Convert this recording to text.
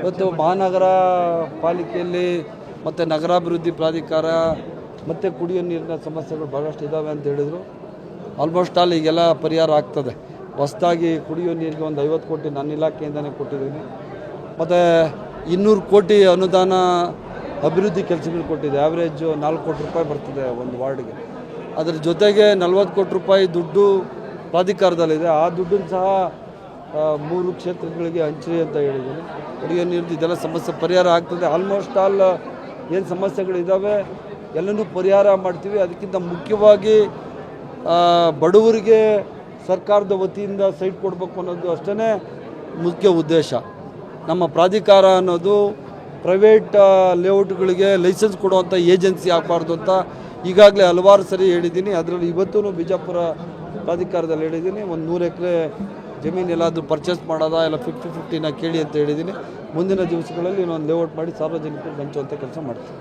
ಇವತ್ತು ಮಹಾನಗರ ಪಾಲಿಕೆಯಲ್ಲಿ ಮತ್ತು ನಗರಾಭಿವೃದ್ಧಿ ಪ್ರಾಧಿಕಾರ ಮತ್ತು ಕುಡಿಯೋ ನೀರಿನ ಸಮಸ್ಯೆಗಳು ಭಾಳಷ್ಟು ಇದ್ದಾವೆ ಅಂತ ಹೇಳಿದರು. ಆಲ್ಮೋಸ್ಟ್ ಆಲ್ ಈಗೆಲ್ಲ ಪರಿಹಾರ ಆಗ್ತದೆ. ಹೊಸದಾಗಿ ಕುಡಿಯೋ ನೀರಿಗೆ ಒಂದು ಐವತ್ತು ಕೋಟಿ ನನ್ನ ಇಲಾಖೆಯಿಂದನೇ ಕೊಟ್ಟಿದ್ದೀನಿ. ಮತ್ತು ಇನ್ನೂರು ಕೋಟಿ ಅನುದಾನ ಅಭಿವೃದ್ಧಿ ಕೆಲಸಗಳು ಕೊಟ್ಟಿದೆ. ಆ್ಯಾವ್ರೇಜು ನಾಲ್ಕು ಕೋಟಿ ರೂಪಾಯಿ ಬರ್ತದೆ ಒಂದು ವಾರ್ಡ್ಗೆ. ಅದರ ಜೊತೆಗೆ ನಲ್ವತ್ತು ಕೋಟಿ ರೂಪಾಯಿ ದುಡ್ಡು ಪ್ರಾಧಿಕಾರದಲ್ಲಿದೆ. ಆ ದುಡ್ಡನ್ನು ಸಹ ಮೂರು ಕ್ಷೇತ್ರಗಳಿಗೆ ಹಂಚಿ ಅಂತ ಹೇಳಿದ್ದೀನಿ. ಕುಡಿಯೋ ನೀರಿದ್ದು ಇದೆಲ್ಲ ಸಮಸ್ಯೆ ಪರಿಹಾರ ಆಗ್ತದೆ. ಆಲ್ಮೋಸ್ಟ್ ಆಲ್ ಏನು ಸಮಸ್ಯೆಗಳಿದ್ದಾವೆ ಎಲ್ಲನೂ ಪರಿಹಾರ ಮಾಡ್ತೀವಿ. ಅದಕ್ಕಿಂತ ಮುಖ್ಯವಾಗಿ ಬಡವರಿಗೆ ಸರ್ಕಾರದ ವತಿಯಿಂದ ಸೈಟ್ ಕೊಡಬೇಕು ಅನ್ನೋದು ಅಷ್ಟೇ ಮುಖ್ಯ ಉದ್ದೇಶ. ನಮ್ಮ ಪ್ರಾಧಿಕಾರ ಅನ್ನೋದು ಪ್ರೈವೇಟ್ ಲೇಔಟ್ಗಳಿಗೆ ಲೈಸೆನ್ಸ್ ಕೊಡುವಂಥ ಏಜೆನ್ಸಿ ಆಗಬಾರ್ದು ಅಂತ ಈಗಾಗಲೇ ಹಲವಾರು ಸರಿ ಹೇಳಿದ್ದೀನಿ. ಅದರಲ್ಲಿ ಇವತ್ತೂ ಬಿಜಾಪುರ ಪ್ರಾಧಿಕಾರದಲ್ಲಿ ಹೇಳಿದ್ದೀನಿ. ಒಂದು ನೂರು ಎಕರೆ ಜಮೀನು ಎಲ್ಲಾದರೂ ಪರ್ಚೇಸ್ ಮಾಡೋದಾ ಇಲ್ಲ ಫಿಫ್ಟಿ ಫಿಫ್ಟಿನ ಕೇಳಿ ಅಂತ ಹೇಳಿದ್ದೀನಿ. ಮುಂದಿನ ದಿವಸಗಳಲ್ಲಿ ಇನ್ನೊಂದು ಲೇಔಟ್ ಮಾಡಿ ಸಾರ್ವಜನಿಕರಿಗೆ ಹಂಚುವಂಥ ಕೆಲಸ ಮಾಡ್ತೀನಿ